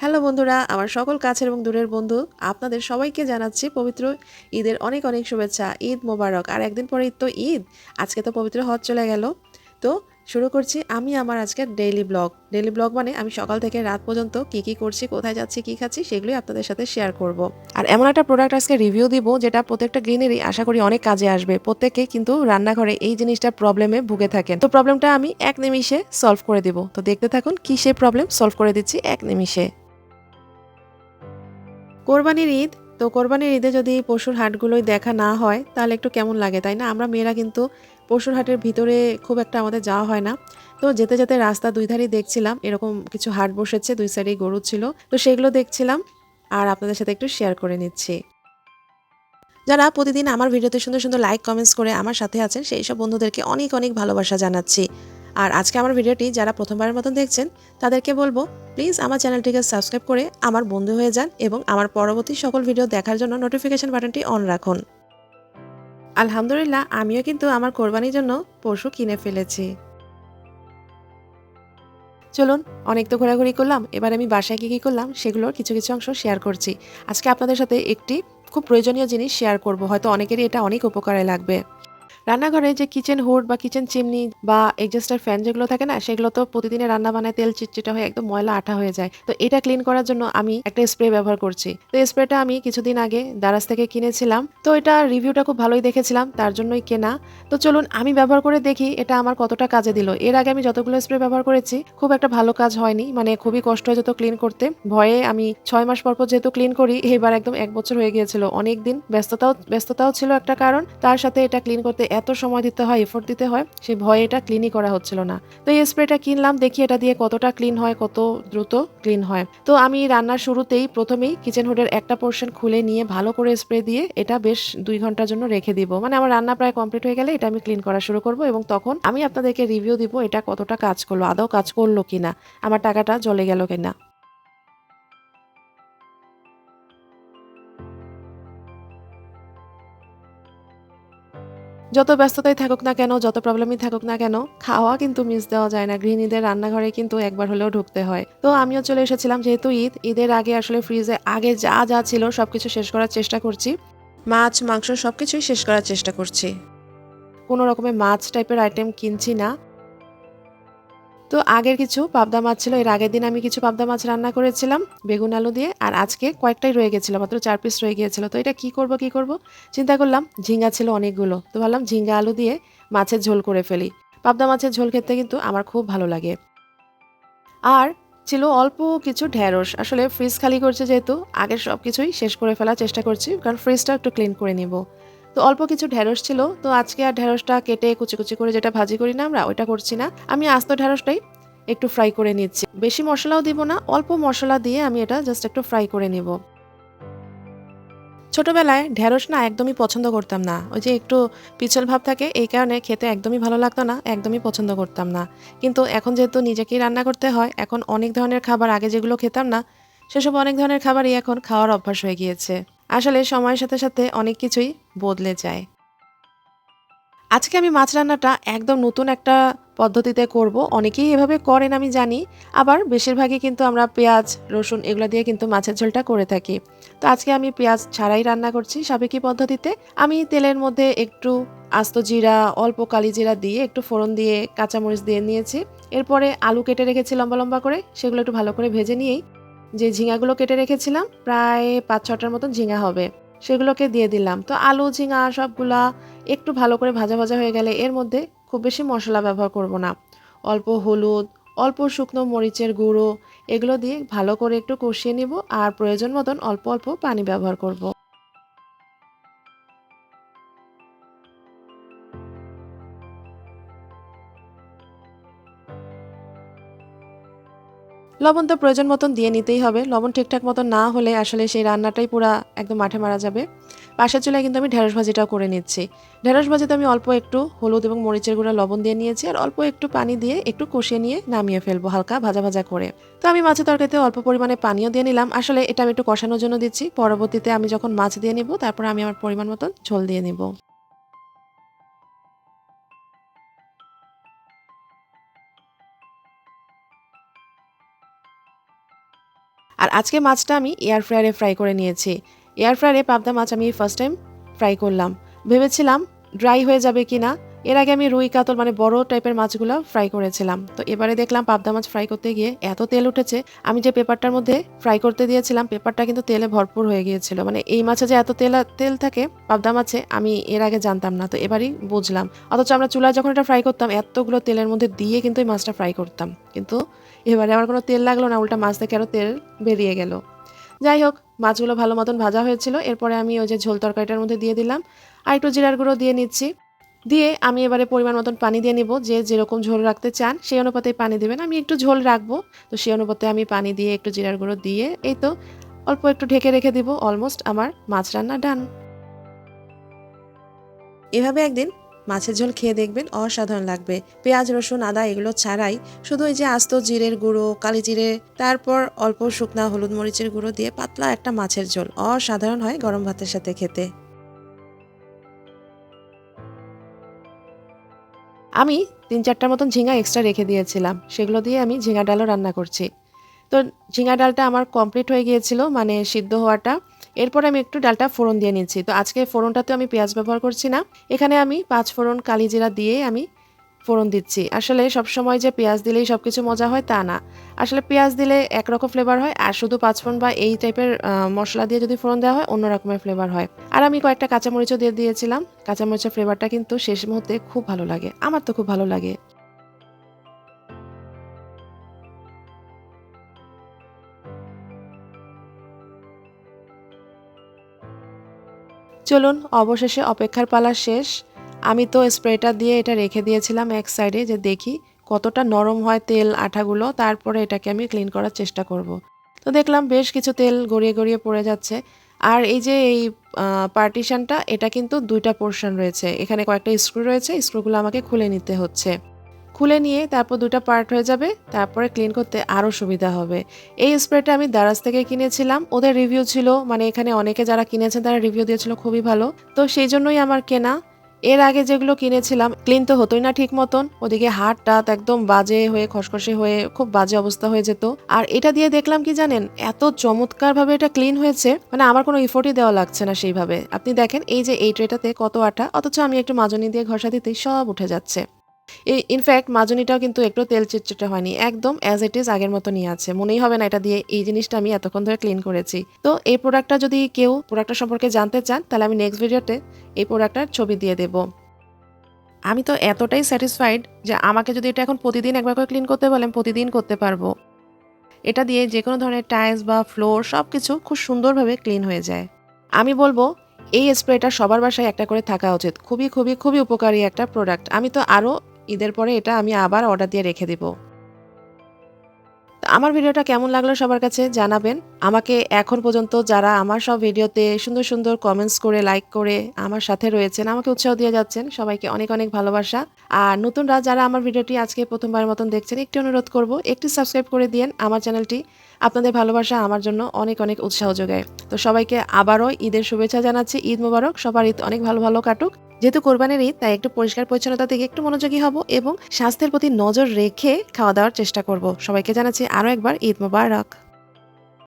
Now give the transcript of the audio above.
Hello বন্ধুরা, আমার সকল কাছের এবং দূরের বন্ধু, আপনাদের সবাইকে জানাচ্ছি পবিত্র ঈদের অনেক অনেক শুভেচ্ছা, ঈদ মোবারক। আর একদিন পরে ঈদ তো ঈদ, আজকে তো পবিত্র হজ চলে গেল। তো শুরু করছি আমি আমার আজকের ডেইলি ব্লগ ডেইলি ব্লগ মানে আমি সকাল থেকে রাত পর্যন্ত কি কি করছি, কোথায় যাচ্ছি, কি খাচ্ছি, সেগুলোই আপনাদের সাথে শেয়ার করব। আর এমন একটা প্রোডাক্ট আজকে রিভিউ দিব, যেটা প্রত্যেকটা গ্রিনেরই আশা করি অনেক কাজে আসবে। প্রত্যেকেই কিন্তু রান্নাঘরে এই জিনিসটা প্রবলেমে ভুগে থাকেন। তো প্রবলেমটা আমি এক নিমিষে সলভ করে দিব। তো দেখতে থাকুন কি সে প্রবলেম সলভ করে দিচ্ছি এক নিমিষে। কোরবানির ঈদ, তো কোরবানির ঈদে যদি পশুর হাটগুলোই দেখা না হয়, তাহলে একটু কেমন লাগে, তাই না? আমরা মেয়েরা কিন্তু পশুর হাটের ভিতরে খুব একটা আমাদের যাওয়া হয় না। তো যেতে যেতে রাস্তা দুই ধারেই দেখছিলাম, এরকম কিছু হাট বসেছে, দুই সাইডেই গরু ছিল। তো সেগুলো দেখছিলাম আর আপনাদের সাথে একটু শেয়ার করে নিচ্ছি। যারা প্রতিদিন আমার ভিডিওতে সুন্দর সুন্দর লাইক কমেন্টস করে আমার সাথে আছেন, সেই সব বন্ধুদেরকে অনেক অনেক ভালোবাসা জানাচ্ছি। আর আজকে আমার ভিডিওটি যারা প্রথমবারের মতন দেখছেন, তাদেরকে বলব প্লিজ আমার চ্যানেলটিকে সাবস্ক্রাইব করে আমার বন্ধু হয়ে যান এবং আমার পরবর্তী সকল ভিডিও দেখার জন্য নোটিফিকেশন বাটনটি অন রাখুন। আলহামদুলিল্লাহ, আমিও কিন্তু আমার কোরবানির জন্য পশু কিনে ফেলেছি। চলুন, অনেক তো ঘোরাঘুরি করলাম, এবার আমি বাসায় গিয়ে কী করলাম সেগুলোর কিছু কিছু অংশ শেয়ার করছি। আজকে আপনাদের সাথে একটি খুব প্রয়োজনীয় জিনিস শেয়ার করব, হয়তো অনেকেরই এটা অনেক উপকারে লাগবে। রান্নাঘরে যে কিচেন হুড বা কিচেন চিমনি বা এক্সস্টার ফ্যান যেগুলো থাকে না, সেগুলো তো প্রতিদিনে রান্না বানায় তেল চিটচিটা হয়ে একদম ময়লা আঠা হয়ে যায়। তো এটা ক্লিন করার জন্য আমি একটা স্প্রে ব্যবহার করছি। তো স্প্রেটা আমি কিছুদিন আগে দারাজ থেকে কিনেছিলাম। তো এটা রিভিউটা খুব ভালোই দেখেছিলাম, তার জন্যই কেনা। তো চলুন আমি ব্যবহার করে দেখি এটা আমার কতটা কাজে দিল। এর আগে আমি যতগুলো স্প্রে ব্যবহার করেছি, খুব একটা ভালো কাজ হয়নি মানে খুবই কষ্ট হয়ে যেত ক্লিন করতে। ভয়ে আমি ছয় মাস পর পর যেহেতু ক্লিন করি, এবার একদম এক বছর হয়ে গিয়েছিল। অনেক দিন ব্যস্ততাও ব্যস্ততাও ছিল একটা কারণ, তার সাথে এটা ক্লিন করতে এত সময় দিতে হয় এফোর্ট দিতে হয় সেই ভয়ে এটা ক্লিনই করা হচ্ছিল না। তো এই স্প্রেটা কিনলাম, দেখি এটা দিয়ে কতটা ক্লিন হয়, কত দ্রুত ক্লিন হয়। তো আমি রান্নার শুরুতেই প্রথমেই কিচেন হুডের একটা পোর্শন খুলে নিয়ে ভালো করে স্প্রে দিয়ে এটা বেশ দুই ঘণ্টার জন্য রেখে দিব। মানে আমার রান্না প্রায় কমপ্লিট হয়ে গেলে এটা আমি ক্লিন করা শুরু করব এবং তখন আমি আপনাদেরকে রিভিউ দিব এটা কতটা কাজ করল, আদৌ কাজ করল কিনা, আমার টাকাটা জলে গেল কিনা। যত ব্যস্ততাই থাকুক না কেন, যত প্রবলেমই থাকুক না কেন, খাওয়া কিন্তু মিস দেওয়া যায় না। গৃহিণীদের রান্নাঘরে কিন্তু একবার হলেও ঢুকতে হয়। তো আমিও চলে এসেছিলাম যেহেতু ঈদ ঈদের আগে আসলে ফ্রিজে আগে যা যা ছিল সবকিছু শেষ করার চেষ্টা করছি। মাছ, মাংস সবকিছুই শেষ করার চেষ্টা করছি। কোনো রকমের মাছ টাইপের আইটেম কিনছি না। তো আগের কিছু পাবদা মাছ ছিল, এর আগের দিন আমি কিছু পাবদা মাছ রান্না করেছিলাম, বেগুন আলু দিয়ে, আর আজকে কয়েকটাই রয়ে গেছিল, মাত্র চার পিস রয়ে গিয়েছিল। তো এটা কি করব কি করব? চিন্তা করলাম, ঝিঙ্গা ছিল অনেকগুলো, তো ভাবলাম ঝিঙ্গা আলু দিয়ে মাছের ঝোল করে ফেলি। পাবদা মাছের ঝোল খেতে কিন্তু আমার খুব ভালো লাগে। আর ছিল অল্প কিছু ঢ্যাঁড়স আসলে ফ্রিজ খালি করছে যেহেতু আগের সব কিছুই শেষ করে ফেলার চেষ্টা করছি, কারণ ফ্রিজটা একটু ক্লিন করে নিব। তো অল্প কিছু ঢ্যাঁড়স ছিল, তো আজকে আর ঢ্যাঁড়সটা কেটে কুচি কুচি করে যেটা ভাজি করি না আমরা, ওইটা করছি না। আমি আস্ত ঢ্যাঁড়সটাই একটু ফ্রাই করে নিচ্ছি। বেশি মশলাও দিব না, অল্প মশলা দিয়ে আমি এটা জাস্ট একটু ফ্রাই করে নিব। ছোটবেলায় ঢ্যাঁড়স না একদমই পছন্দ করতাম না। ওই যে একটু পিছল ভাব থাকে, এই কারণে খেতে একদমই ভালো লাগতো না, একদমই পছন্দ করতাম না। কিন্তু এখন যেহেতু নিজেকেই রান্না করতে হয়, এখন অনেক ধরনের খাবার আগে যেগুলো খেতাম না, সেসব অনেক ধরনের খাবারই এখন খাওয়ার অভ্যাস হয়ে গিয়েছে। আসলে সময়ের সাথে সাথে অনেক কিছুই বদলে যায়। আজকে আমি মাছ রান্নাটা একদম নতুন একটা পদ্ধতিতে করব। অনেকেই এভাবে করেন আমি জানি। আবার বেশিরভাগই কিন্তু আমরা পেঁয়াজ, রসুন এগুলো দিয়ে কিন্তু মাছের ঝোলটা করে থাকি। তো আজকে আমি পেঁয়াজ ছাড়াই রান্না করছি সাবেকি পদ্ধতিতে। আমি তেলের মধ্যে একটু আস্ত জিরা, অল্প কালি জিরা দিয়ে একটু ফোড়ন দিয়ে কাঁচামরিচ দিয়ে নিয়েছি। এরপরে আলু কেটে রেখেছি লম্বা লম্বা করে, সেগুলো একটু ভালো করে ভেজে নিয়েই। যে ঝিঙাগুলো কেটে রেখেছিলাম, প্রায় পাঁচ ছটার মতন ঝিঙা হবে। সেগুলোকে দিয়ে দিলাম তো আলু, ঝিঙা সবগুলা একটু ভালো করে ভাজা ভাজা হয়ে গেলে এর মধ্যে খুব বেশি মশলা ব্যবহার করব না অল্প হলুদ, অল্প শুকনো মরিচের গুঁড়ো, এগুলো দিয়ে ভালো করে একটু কষিয়ে নিব আর প্রয়োজন মতন অল্প অল্প পানি ব্যবহার করব। লবণ তো প্রয়োজন মতন দিয়ে নিতেই হবে। লবণ ঠিকঠাক মতন না হলে আসলে সেই রান্নাটাই পুরা একদম মাঠে মারা যাবে। পাশের চুলায় কিন্তু আমি ঢেঁড়স ভাজিটাও করে নিচ্ছি। ঢেঁড়স ভাজিতে আমি অল্প একটু হলুদ এবং মরিচের গুঁড়া লবণ দিয়ে নিয়েছি আর অল্প একটু পানি দিয়ে একটু কষিয়ে নিয়ে নামিয়ে ফেলব হালকা ভাজা ভাজা করে। তো আমি মাছের তরকারিতে অল্প পরিমাণে পানিও দিয়ে নিলাম। আসলে এটা আমি একটু কষানোর জন্য দিচ্ছি। পরবর্তীতে আমি যখন মাছ দিয়ে নিব, তারপর আমি আমার পরিমাণ মতন ঝোল দিয়ে নিব। আর আজকে মাছটা আমি এয়ার ফ্রায়ারে ফ্রাই করে নিয়েছি। এয়ার ফ্রায়ারে পাবদা মাছ আমি ফার্স্ট টাইম ফ্রাই করলাম। ভেবেছিলাম ড্রাই হয়ে যাবে কি না এর আগে আমি রুই কাতল মানে বড় টাইপের মাছগুলো ফ্রাই করেছিলাম। তো এবারে দেখলাম পাবদা মাছ ফ্রাই করতে গিয়ে এত তেল উঠেছে, আমি যে পেপারটার মধ্যে ফ্রাই করতে দিয়েছিলাম, পেপারটা কিন্তু তেলে ভরপুর হয়ে গিয়েছিল। মানে এই মাছে যে এত তেল তেল থাকে পাবদা মাছে, আমি এর আগে জানতাম না। তো এবারই বুঝলাম। অথচ আমরা চুলায় যখন এটা ফ্রাই করতাম, এতগুলো তেলের মধ্যে দিয়ে কিন্তু এই মাছটা ফ্রাই করতাম। কিন্তু এবারে আমার কোনো তেল লাগল না, উল্টা মাছ থেকে আরও তেল বেরিয়ে গেল। যাই হোক, মাছগুলো ভালো মতন ভাজা হয়েছিল। এরপরে আমি ওই যে ঝোল তরকারিটার মধ্যে দিয়ে দিলাম। আর একটু জিরার গুঁড়ো দিয়ে নিচ্ছি। দিয়ে আমি এবারে পরিমাণ মতন পানি দিয়ে নিব। যে যেরকম ঝোল রাখতে চান, সেই অনুপাতেই পানি দেবেন। আমি একটু ঝোল রাখব, তো সেই অনুপাতে আমি পানি দিয়ে একটু জিরার গুঁড়ো দিয়ে, এই তো, অল্প একটু ঢেকে রেখে দিব। অলমোস্ট আমার মাছ রান্না ডান এভাবে একদিন মাছের ঝোল খেয়ে দেখবেন অসাধারণ লাগবে। পেঁয়াজ, রসুন, আদা এগুলো ছাড়াই শুধু এই যে আস্ত জিরের গুঁড়ো, কালি জিরে, তারপর অল্প শুকনা হলুদ মরিচের গুঁড়ো দিয়ে পাতলা একটা মাছের ঝোল। অসাধারণ হয় গরম ভাতের সাথে খেতে। আমি তিন চারটার মতন ঝিঙা এক্সট্রা রেখে দিয়েছিলাম। সেগুলো দিয়ে আমি ঝিঙা ডালও রান্না করছি। তো ঝিঙা ডালটা আমার কমপ্লিট হয়ে গিয়েছিল মানে সিদ্ধ হওয়াটা এরপর আমি একটু ডালটা ফোড়ন দিয়ে নিচ্ছি। তো আজকে ফোড়নটাতে আমি পেঁয়াজ ব্যবহার করছি না। এখানে আমি পাঁচ ফোড়ন কালি জিরা দিয়ে আমি ফোড়ন দিচ্ছি। আসলে সব সময় যে পেঁয়াজ দিলেই সব কিছু মজা হয় তা না। আসলে পেঁয়াজ দিলে একরকম ফ্লেভার হয় আর শুধু পাঁচফোড়ন বা এই টাইপের মশলা দিয়ে যদি ফোড়ন দেওয়া হয় অন্য রকমের ফ্লেভার হয়। আর আমি কয়েকটা কাঁচামরিচও দিয়ে দিয়েছিলাম। কাঁচামরিচের ফ্লেভারটা কিন্তু শেষ মুহূর্তে খুব ভালো লাগে। আমার তো খুব ভালো লাগে। চলুন, অবশেষে অপেক্ষার পালা শেষ। আমি তো স্প্রেটা দিয়ে এটা রেখে দিয়েছিলাম এক সাইডে যে দেখি কতটা নরম হয় তেল আঠাগুলো, তারপরে এটাকে আমি ক্লিন করার চেষ্টা করব। তো দেখলাম বেশ কিছু তেল গড়িয়ে গড়িয়ে পড়ে যাচ্ছে। আর এই যে এই পার্টিশনটা, এটা কিন্তু দুইটা পোর্শন রয়েছে। এখানে কয়েকটা স্ক্রু রয়েছে স্ক্রুগুলো আমাকে খুলে নিতে হচ্ছে। খুলে নিয়ে তারপর দুটা পার্ট হয়ে যাবে, তারপরে ক্লিন করতে আরও সুবিধা হবে। এই স্প্রেটা আমি দারাজ থেকে কিনেছিলাম, ওদের রিভিউ ছিল মানে এখানে অনেকে যারা কিনেছেন তারা রিভিউ দিয়েছিল, খুবই ভালো। তো সেই জন্যই আমার কেনা। এর আগে যেগুলো কিনেছিলাম ক্লিন তো হতোই না ঠিক মতন, ওদিকে হাত টাত একদম বাজে হয়ে, খসখসে হয়ে, খুব বাজে অবস্থা হয়ে যেত। আর এটা দিয়ে দেখলাম কি জানেন, এত চমৎকার ভাবে এটা ক্লিন হয়েছে মানে আমার কোনো ইফোর্টই দেওয়া লাগছে না সেইভাবে। আপনি দেখেন, এই যে এই ট্রেটাতে কত আটা, অথচ আমি একটু মাজনি দিয়ে ঘষা দিতেই সব উঠে যাচ্ছে। এই ইনফ্যাক্ট মাজনিটাও কিন্তু একটু তেল চিটচিটে হয়নি। একদম অ্যাজ ইট ইজ আগের মতনই আছে। মনেই হবে না এটা দিয়ে এই জিনিসটা আমি এতক্ষণ ধরে ক্লিন করেছি। তো এই প্রোডাক্টটা যদি কেউ প্রোডাক্টটা সম্পর্কে জানতে চান, তাহলে আমি নেক্সট ভিডিওতে এই প্রোডাক্টটার ছবি দিয়ে দেব। আমি তো এতটাই স্যাটিসফাইড যে আমাকে যদি এটা এখন প্রতিদিন একবার করে ক্লিন করতে বলেন, প্রতিদিন করতে পারব। এটা দিয়ে যে কোনো ধরনের টাইলস বা ফ্লোর সব কিছু খুব সুন্দরভাবে ক্লিন হয়ে যায়। আমি বলব, এই স্প্রেটা সবার বাসায় একটা করে থাকা উচিত। খুবই খুবই খুবই উপকারী একটা প্রোডাক্ট আমি তো আরও ঈদের পরে এটা আমি আবার অর্ডার দিয়ে রেখে দিব। আমার ভিডিওটা কেমন লাগল সবার কাছে জানাবেন। আমাকে এখন পর্যন্ত যারা আমার সব ভিডিওতে সুন্দর সুন্দর কমেন্টস করে লাইক করে আমার সাথে রয়েছেন, আমাকে উৎসাহ দিয়ে যাচ্ছেন, সবাইকে অনেক অনেক ভালোবাসা। আর নতুনরা যারা আমার ভিডিওটি আজকে প্রথমবার মতন দেখছেন, একটি অনুরোধ করব, একটু সাবস্ক্রাইব করে দিন আমার চ্যানেলটি আপনাদের ভালোবাসা আমার জন্য অনেক অনেক উৎসাহ যোগায়। তো সবাইকে আবারও ঈদের শুভেচ্ছা জানাচ্ছি, ঈদ মোবারক, সবার ঈদ অনেক ভালো ভালো কাটুক। যেহেতু কোরবানির ঈদ, তাই একটু পরিষ্কার পরিচ্ছন্নতার দিকে একটু মনোযোগী হব এবং স্বাস্থ্যের প্রতি নজর রেখে খাওয়া দাওয়ার চেষ্টা করব। সবাইকে জানাচ্ছি আরও একবার ঈদ মোবারক।